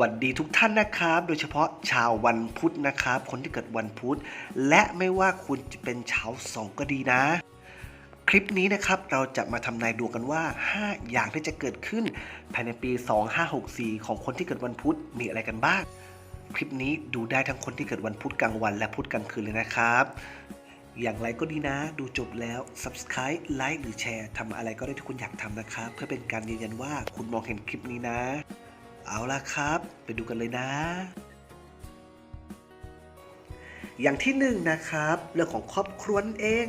วัสดีทุกท่านนะครับ โดยเฉพาะชาววันพุธนะครับ คนที่เกิดวันพุธ และไม่ว่าคุณจะเป็นชาวสองก็ดีนะ คลิปนี้นะครับเราจะมาทำนายดวงกันว่า 5 อย่างที่จะเกิดขึ้นภายในปี 2564 ของคนที่เกิดวันพุธมีอะไรกันบ้าง คลิปนี้ดูได้ทั้งคนที่เกิดวันพุธกลางวัน และพุธกลางคืนเลยนะครับ อย่างไรก็ดีนะ ดูจบแล้ว subscribe ไลค์หรือแชร์ทำอะไรก็ได้ที่คุณอยากทำนะครับ เพื่อเป็นการยืนยันว่าคุณมองเห็นคลิปนี้นะ เอาละครับ ไปดูกันเลยนะ อย่างที่หนึ่งนะครับ เรื่องของครอบครัวเอง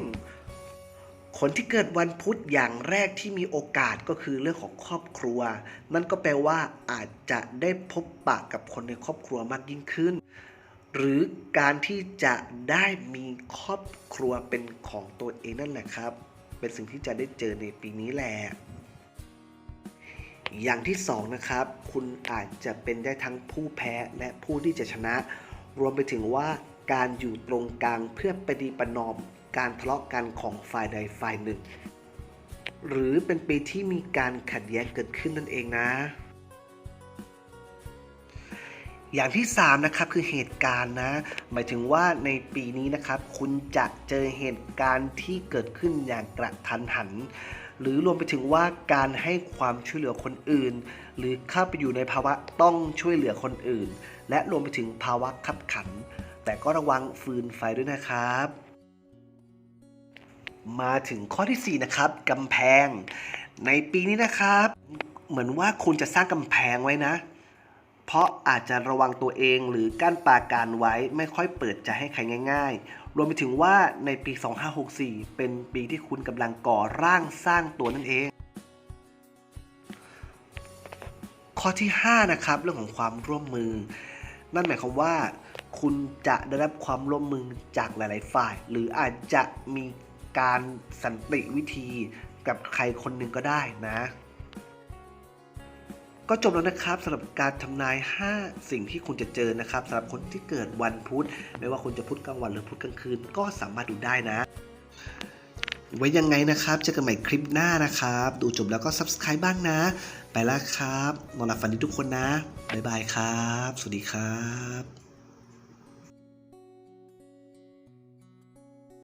คนที่เกิดวันพุธอย่างแรกที่มีโอกาสก็คือเรื่องของครอบครัว นั่นก็แปลว่าอาจจะได้พบปะกับคนในครอบครัวมากยิ่งขึ้น หรือการที่จะได้มีครอบครัวเป็นของตัวเองนั่นแหละครับ เป็นสิ่งที่จะได้เจอในปีนี้แหละ อย่างที่สองนะครับคุณอาจจะเป็นได้ทั้งผู้แพ้และผู้ที่จะชนะ รวมไปถึงว่าการอยู่ตรงกลางเพื่อประดีประนอมการทะเลาะกันของฝ่ายใดฝ่ายหนึ่ง หรือเป็นปีที่มีการขัดแย้งเกิดขึ้นนั่นเองนะ อย่างที่ 3 นะครับคือเหตุการณ์นะ หมายถึงว่าในปีนี้นะครับ คุณจะเจอเหตุการณ์ที่เกิดขึ้นอย่างกระทันหัน หรือรวมไปถึงว่าการให้ความช่วยเหลือคนอื่น หรือเข้าไปอยู่ในภาวะต้องช่วยเหลือคนอื่น และรวมไปถึงภาวะขับขัน แต่ก็ระวังฟืนไฟด้วยนะครับ มาถึงข้อทีสี่4 นะครับกำแพง ในปีนี้นะครับ เหมือนว่าคุณจะสร้างกำแพงไว้นะเพราะอาจจะระวังตัวเองหรือกั้นปราการไว้ไม่ค่อยเปิดใจให้ใครง่าย ๆ รวมไปถึงว่าในปี 2564 เป็นปีที่คุณกำลังก่อร่างสร้างตัวนั่นเอง ข้อที่ 5 นะครับ เรื่องของความร่วมมือ นั่นหมายความว่า คุณจะได้รับความร่วมมือจากหลาย ๆ ฝ่าย หรืออาจจะมีการสันติวิธีกับใครคนหนึ่งก็ได้นะ ก็จบแล้วนะครับสำหรับการทำนาย 5 สิ่งที่คุณจะเจอนะครับสำหรับคนที่เกิดวันพุธ ไม่ว่าคุณจะพุธกลางวันหรือพุธกลางคืน ก็สามารถดูได้นะ ไว้ยังไงนะครับเจอกันใหม่คลิปหน้านะครับ ดูจบแล้วก็ subscribe บ้างนะ ไปแล้วครับนอนหลับฝันดีทุกคนนะ บ๊ายบายครับ สวัสดีครับ